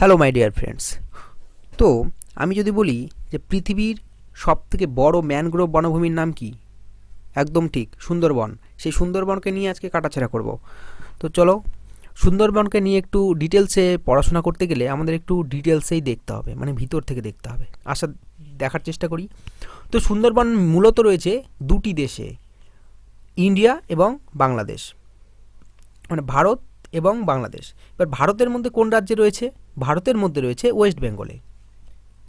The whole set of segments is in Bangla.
হ্যালো মাই ডিয়ার ফ্রেন্ডস তো আমি যদি বলি যে পৃথিবীর সব থেকে বড় ম্যানগ্রোভ বনভূমির নাম কি? একদম ঠিক, সুন্দরবন। সেই সুন্দরবনকে নিয়ে আজকে কাটাছেড়া করব। তো চলো, সুন্দরবনকে নিয়ে একটু ডিটেলসে পড়াশোনা করতে গেলে আমাদের একটু ডিটেলসেই দেখতে হবে মানে ভিতর থেকে দেখতে হবে। আশা দেখার চেষ্টা করি। তো সুন্দরবন মূলত রয়েছে দুটি দেশে, ইন্ডিয়া এবং বাংলাদেশ। মানে ভারত এবং বাংলাদেশ। এবার ভারতের মধ্যে কোন রাজ্যে রয়েছে? ভারতের মধ্যে রয়েছে ওয়েস্ট বেঙ্গলে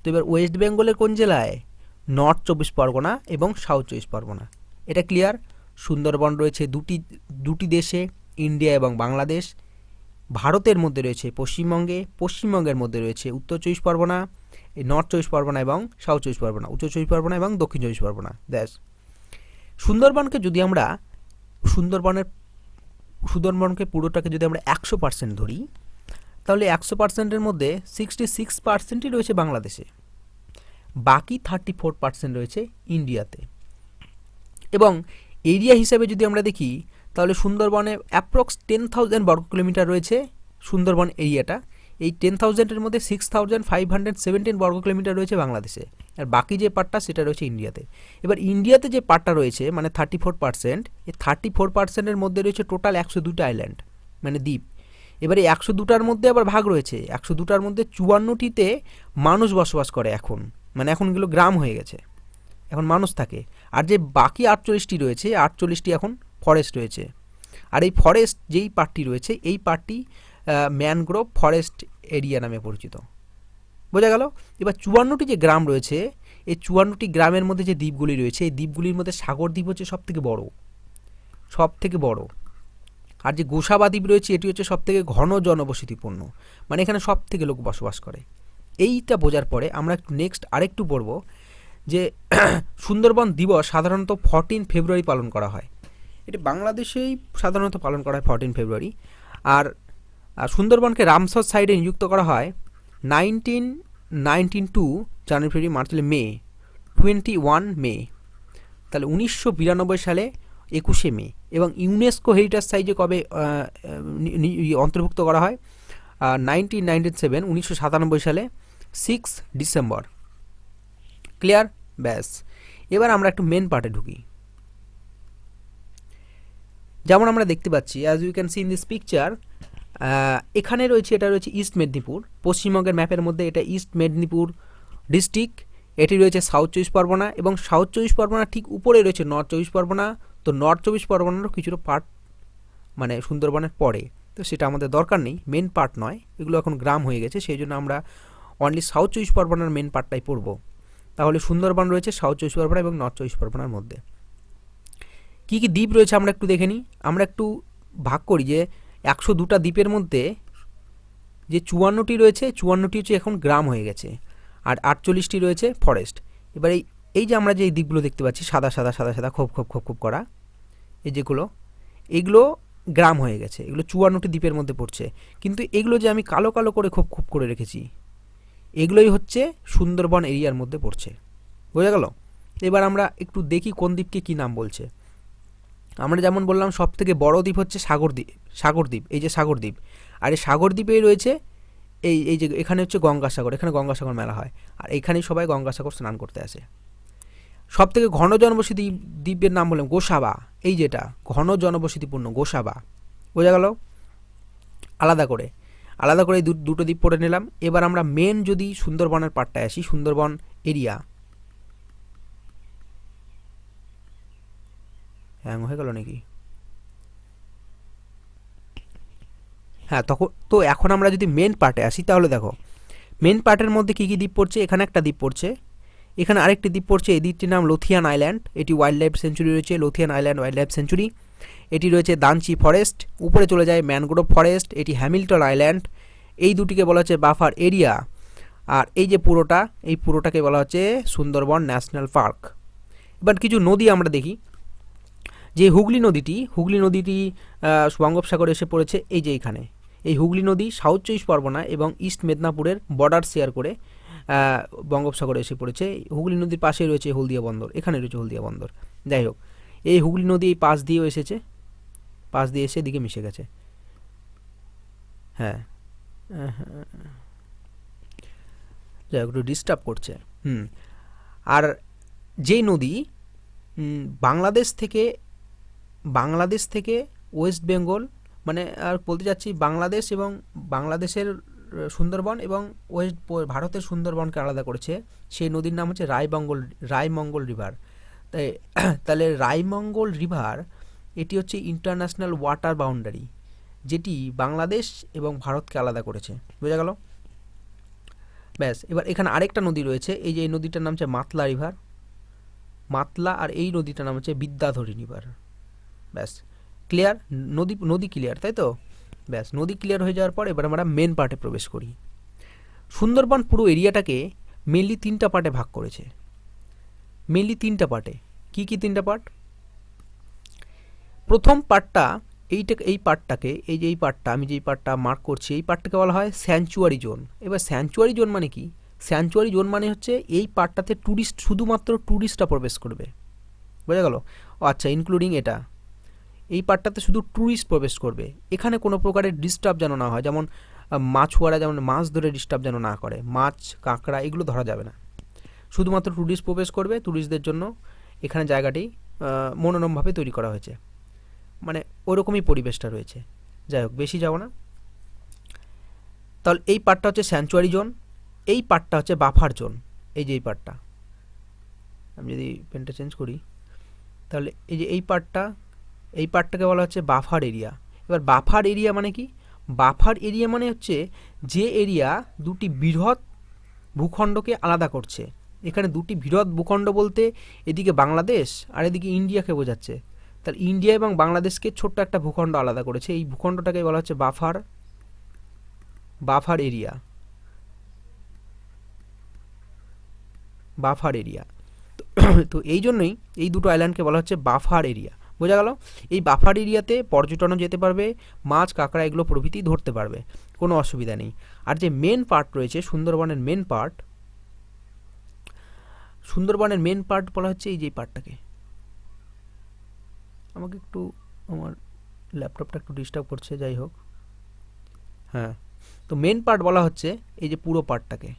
তো এবার ওয়েস্ট বেঙ্গলের কোন জেলায়? নর্থ চব্বিশ পরগনা এবং সাউথ চব্বিশ পরগনা। এটা ক্লিয়ার সুন্দরবন রয়েছে দুটি দুটি দেশে ইন্ডিয়া এবং বাংলাদেশ। ভারতের মধ্যে রয়েছে পশ্চিমবঙ্গে, পশ্চিমবঙ্গের মধ্যে রয়েছে উত্তর চব্বিশ পরগনা নর্থ চব্বিশ পরগনা এবং সাউথ চব্বিশ পরগনা, উত্তর চব্বিশ পরগনা এবং দক্ষিণ চব্বিশ পরগনা, ব্যাস। সুন্দরবনকে যদি আমরা সুন্দরবনের সুন্দরবনকে পুরোটাকে যদি আমরা একশো পার্সেন্ট ধরি, তাহলে একশো পার্সেন্টের মধ্যে সিক্সটি সিক্স পার্সেন্টই রয়েছে বাংলাদেশে। বাকি থার্টি ফোর পার্সেন্ট রয়েছে ইন্ডিয়াতে। এবং এরিয়া হিসাবে যদি আমরা দেখি, তাহলে সুন্দরবনে অ্যাপ্রক্স টেন থাউজেন্ড বর্গ কিলোমিটার রয়েছে সুন্দরবন এরিয়াটা। এই টেন থাউজেন্ডের মধ্যে six thousand five hundred seventeen বর্গ কিলোমিটার রয়েছে বাংলাদেশে। আর বাকি যে পার্টটা, সেটা রয়েছে ইন্ডিয়াতে। এবার ইন্ডিয়াতে যে পার্টটা রয়েছে মানে থার্টি ফোর পার্সেন্ট এই থার্টি ফোর পার্সেন্টের মধ্যে রয়েছে টোটাল একশো দুটো আইল্যান্ড মানে দ্বীপ। এবারে একশো দুটার মধ্যে আবার ভাগ রয়েছে। একশো দুটার মধ্যে চুয়ান্নটিতে মানুষ বসবাস করে এখন। মানে এখনগুলো গ্রাম হয়ে গেছে। এখন মানুষ থাকে। আর যে বাকি আটচল্লিশটি রয়েছে, আটচল্লিশটি এখন ফরেস্ট রয়েছে। আর এই ফরেস্ট যেই পার্টটি রয়েছে, এই পার্টটি ম্যানগ্রোভ ফরেস্ট এরিয়া নামে পরিচিত। বোঝা গেল? এবার চুয়ান্নটি যে গ্রাম রয়েছে, এই চুয়ান্নটি গ্রামের মধ্যে যে দ্বীপগুলি রয়েছে, এই দ্বীপগুলির মধ্যে সাগর দ্বীপ হচ্ছে সব থেকে বড় সব থেকে বড়। আর যে গোসাবা দ্বীপ রয়েছে, এটি হচ্ছে সব থেকে ঘন জনবসতিপূর্ণ মানে এখানে সব থেকে লোক বসবাস করে। এইটা বোঝার পরে আমরা একটু নেক্সট আরেকটু পড়ব যে সুন্দরবন দিবস সাধারণত ফরটিন ফেব্রুয়ারি পালন করা হয়। এটি বাংলাদেশেই সাধারণত পালন করা হয় ফরটিন ফেব্রুয়ারি আর সুন্দরবনকে রামসর সাইডে নিযুক্ত করা হয় নাইনটিন নাইনটিন টু জানুয়ারি ফেব্রুয়ারি মার্চ মে, টোয়েন্টি ওয়ান মে। তাহলে উনিশশো বিরানব্বই সালে একুশে মে এবং ইউনেস্কো হেরিটেজ সাইজে কবে অন্তর্ভুক্ত করা হয়? নাইনটিন নাইনটিন সেভেন, উনিশশো সাতানব্বই সালে সিক্স ডিসেম্বর। ক্লিয়ার? ব্যাস। এবার আমরা একটু মেন পার্টে ঢুকি। যেমন আমরা দেখতে পাচ্ছি as you can see in this picture এখানে রয়েছে, এটা রয়েছে ইস্ট মেদিনীপুর পশ্চিমবঙ্গের ম্যাপের মধ্যে এটা ইস্ট মেদিনীপুর ডিস্ট্রিক্ট এটি রয়েছে সাউথ চব্বিশ পরগনা এবং সাউথ চব্বিশ পরগনা ঠিক উপরে রয়েছে নর্থ চব্বিশ পরগনা তো নর্থ চব্বিশ পরগনারও কিছুটা পার্ট মানে সুন্দরবনের পরে। তো সেটা আমাদের দরকার নেই মেন পার্ট নয়। এগুলো এখন গ্রাম হয়ে গেছে, সেই জন্য আমরা অনলি সাউথ চব্বিশ পরগনার মেন পার্টটাই পড়ব। তাহলে সুন্দরবন রয়েছে সাউথ চব্বিশ পরগনা এবং নর্থ চব্বিশ পরগনার মধ্যে। কী কী দ্বীপ রয়েছে আমরা একটু দেখে নিই। আমরা একটু ভাগ করি যে একশো দুটা দ্বীপের মধ্যে যে চুয়ান্নটি রয়েছে, চুয়ান্নটি হচ্ছে এখন গ্রাম হয়ে গেছে আর আটচল্লিশটি রয়েছে ফরেস্ট এবার এই এই যে আমরা যে এই দ্বীপগুলো দেখতে পাচ্ছি, সাদা সাদা সাদা সাদা খোপ খোপ খোপ খোপ করা, এই যেগুলো, এগুলো গ্রাম হয়ে গেছে, এগুলো চুয়ান্নটি দ্বীপের মধ্যে পড়ছে। কিন্তু এগুলো যে আমি কালো কালো করে খোপ খোপ করে রেখেছি, এগুলোই হচ্ছে সুন্দরবন এরিয়ার মধ্যে পড়ছে। বোঝা গেল? এবার আমরা একটু দেখি কোন দ্বীপকে কী নাম বলছে। আমরা যেমন বললাম সব থেকে বড় দ্বীপ হচ্ছে সাগরদ্বীপ সাগরদ্বীপ এই যে সাগরদ্বীপ আর এই সাগরদ্বীপেই রয়েছে এই এই যে এখানে হচ্ছে গঙ্গাসাগর, এখানে গঙ্গাসাগর মেলা হয়। আর এখানেই সবাই গঙ্গাসাগর স্নান করতে আসে। সব থেকে ঘন জনবসতি দ্বীপের নাম বললাম গোসাবা, এই যেটা, ঘন জনবসতিপূর্ণ গোসাবা। বোঝা গেল? আলাদা করে। আলাদা করে দুটো দ্বীপ পড়ে নিলাম। এবার আমরা মেন যদি সুন্দরবনের পার্টটায় আসি, সুন্দরবন এরিয়া হ্যাং, হয়ে গেল নাকি? হ্যাঁ তখন, তো এখন আমরা যদি মেন পার্টে আসি, তাহলে দেখো মেন পার্টের মধ্যে কী কী দ্বীপ পড়ছে? এখানে একটা দ্বীপ পড়ছে। এখানে আরেকটি দ্বীপ পড়ছে, এই দ্বীপটির নাম লোথিয়ান আইল্যান্ড এটি ওয়াইল্ড লাইফ সেঞ্চুরি রয়েছে Lothian island wild life sanctuary এটি রয়েছে দানচি ফরেস্ট উপরে চলে যায় ম্যানগ্রোভ ফরেস্ট এটি হ্যামিল্টন আইল্যান্ড এই দুটিকে বলা হচ্ছে বাফার এরিয়া আর এই যে পুরোটা, এই পুরোটাকে বলা হচ্ছে সুন্দরবন ন্যাশনাল পার্ক এবার কিছু নদী আমরা দেখি। যে হুগলি নদীটি হুগলি নদীটি বঙ্গোপসাগরে এসে পড়েছে এই যে এখানে। এই হুগলি নদী সাউথ চব্বিশ পরগনা এবং ইস্ট মেদিনীপুরের বর্ডার শেয়ার করে বঙ্গোপসাগরে এসে পড়েছে। হুগলি নদীর পাশেই রয়েছে হলদিয়া বন্দর এখানে রয়েছে হলদিয়া বন্দর। যাই হোক এই হুগলি নদী এই পাশ দিয়েও এসেছে পাশ দিয়ে এসে এদিকে মিশে গেছে। হ্যাঁ আহ, যাই হোক একটু ডিস্টার্ব করছে হুম। আর যেই নদী বাংলাদেশ থেকে বাংলাদেশ থেকে ওয়েস্ট বেঙ্গল মানে আর বলতে চাচ্ছি বাংলাদেশ এবং বাংলাদেশের সুন্দরবন এবং ওয়েস্ট, ভারতের সুন্দরবনকে আলাদা করেছে। সেই নদীর নাম হচ্ছে রায়মঙ্গল রায়মঙ্গল রিভার। তাই তাহলে রায়মঙ্গল রিভার, এটি হচ্ছে ইন্টারন্যাশনাল ওয়াটার বাউন্ডারি, যেটি বাংলাদেশ এবং ভারতকে আলাদা করেছে। বোঝা গেল? ব্যাস, এবার এখানে আরেকটা নদী রয়েছে, এই যে এই নদীটার নাম হচ্ছে মাতলা রিভার। মাতলা আর এই নদীটার নাম হচ্ছে বিদ্যাধরী রিভার। ব্যাস। ক্লিয়ার নদী নদী ক্লিয়ার তাই তো? ব্যাস, নদী ক্লিয়ার হয়ে যাওয়ার পর এবার আমরা মেন পার্টে প্রবেশ করি। সুন্দরবন পুরো এরিয়াটাকে মেনলি তিনটা পার্টে ভাগ করেছে। মেনলি তিনটা পার্টে কি কি তিনটা পার্ট প্রথম পার্টটা এইটা, এই পার্টটাকে এই যে এই পার্টটা আমি যেই পার্টটা মার্ক করছি, এই পার্টটাকে বলা হয় স্যাঞ্চুয়ারি জোন এবার স্যাঞ্চুয়ারি জোন মানে কি? স্যাঞ্চুয়ারি জোন মানে হচ্ছে এই পার্টটাতে ট্যুরিস্ট শুধুমাত্র ট্যুরিস্টরা প্রবেশ করবে। বোঝা গেল? ও আচ্ছা ইনক্লুডিং এটা। এই পার্টটাতে শুধু ট্যুরিস্ট প্রবেশ করবে। এখানে কোনো প্রকারের ডিস্টার্ব যেন না হয়, যেমন মাছুয়ারা যেমন মাছ ধরে ডিস্টার্ব যেন না করে, মাছ, কাঁকড়া এগুলো ধরা যাবে না। শুধুমাত্র ট্যুরিস্ট প্রবেশ করবে ট্যুরিস্টদের জন্য এখানে জায়গাটি মনোরমভাবে তৈরি করা হয়েছে। মানে ওরকমই পরিবেশটা রয়েছে। যাই হোক, বেশি যাব না। তাহলে এই পার্টটা হচ্ছে স্যাঞ্চুয়ারি জোন এই পার্টটা হচ্ছে বাফার জোন এই যে এই পার্টটা। আমি যদি পেনটা চেঞ্জ করি, তাহলে এই যে এই পার্টটা এই পার্টটাকে বলা হচ্ছে বাফার এরিয়া। এবার বাফার এরিয়া মানে কি? বাফার এরিয়া মানে হচ্ছে যে এরিয়া দুটি বৃহৎ ভূখণ্ডকে আলাদা করছে। এখানে দুটি বৃহৎ ভূখণ্ড বলতে এদিকে বাংলাদেশ আর এদিকে ইন্ডিয়াকে বোঝাচ্ছে। তাহলে ইন্ডিয়া এবং বাংলাদেশকে ছোট্ট একটা ভূখণ্ড আলাদা করেছে। এই ভূখণ্ডটাকে বলা হচ্ছে buffer buffer area. Buffer area. তো এই জন্যই এই দুটো আইল্যান্ডকে বলা হচ্ছে বাফার এরিয়া। বোঝা গেল? এই বাফার এরিয়াতে পর্যটনও যেতে পারবে, মাছ, কাঁকড়া এগুলো প্রভৃতি ধরতে পারবে, কোনো অসুবিধা নেই। আর যে মেন পার্ট রয়েছে, সুন্দরবনের মেন পার্ট সুন্দরবনের মেন পার্ট বলা হচ্ছে এই যে পার্টটাকে আমাকে একটু আমার ল্যাপটপটা একটু ডিস্টার্ব করছে, যাই হোক। হ্যাঁ তো মেন পার্ট বলা হচ্ছে এই যে পুরো পার্টটাকে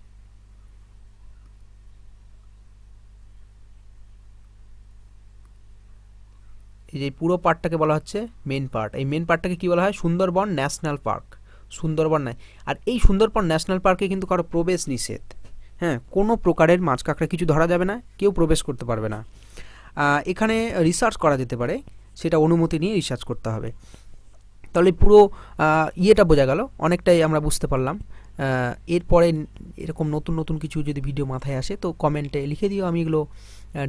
এই যে পুরো পার্টটাকে বলা হচ্ছে মেন পার্ট এই মেন পার্টটাকে কি বলা হয়? Sundarban national park. সুন্দরবন নয় আর এই সুন্দরবন ন্যাশনাল পার্কে কিন্তু কারও প্রবেশ নিষেধ। হ্যাঁ কোনো প্রকারের মাছ কাঁকড়া কিছু ধরা যাবে না, কেউ প্রবেশ করতে পারবে না। এখানে রিসার্চ করা যেতে পারে, সেটা অনুমতি নিয়ে রিসার্চ করতে হবে। তাহলে পুরো ইয়েটা বোঝা গেল, অনেকটাই আমরা বুঝতে পারলাম। এরপরে এরকম নতুন নতুন কিছু যদি ভিডিও মাথায় আসে, তো কমেন্টে লিখে দিও, আমি এগুলো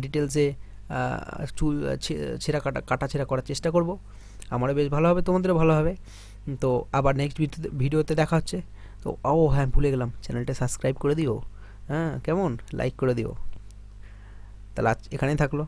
ডিটেলসে চুল ছেঁড়া কাটা কাটা ছেঁড়া করার চেষ্টা করব। আমারও বেশ ভালো হবে, তোমাদেরও ভালো হবে। তো আবার নেক্সট ভিডিওতে দেখা হচ্ছে। তো, ও হ্যাঁ ভুলে গেলাম। চ্যানেলটা সাবস্ক্রাইব করে দিও। হ্যাঁ কেমন? লাইক করে দিও। তাহলে আজ এখানেই থাকল।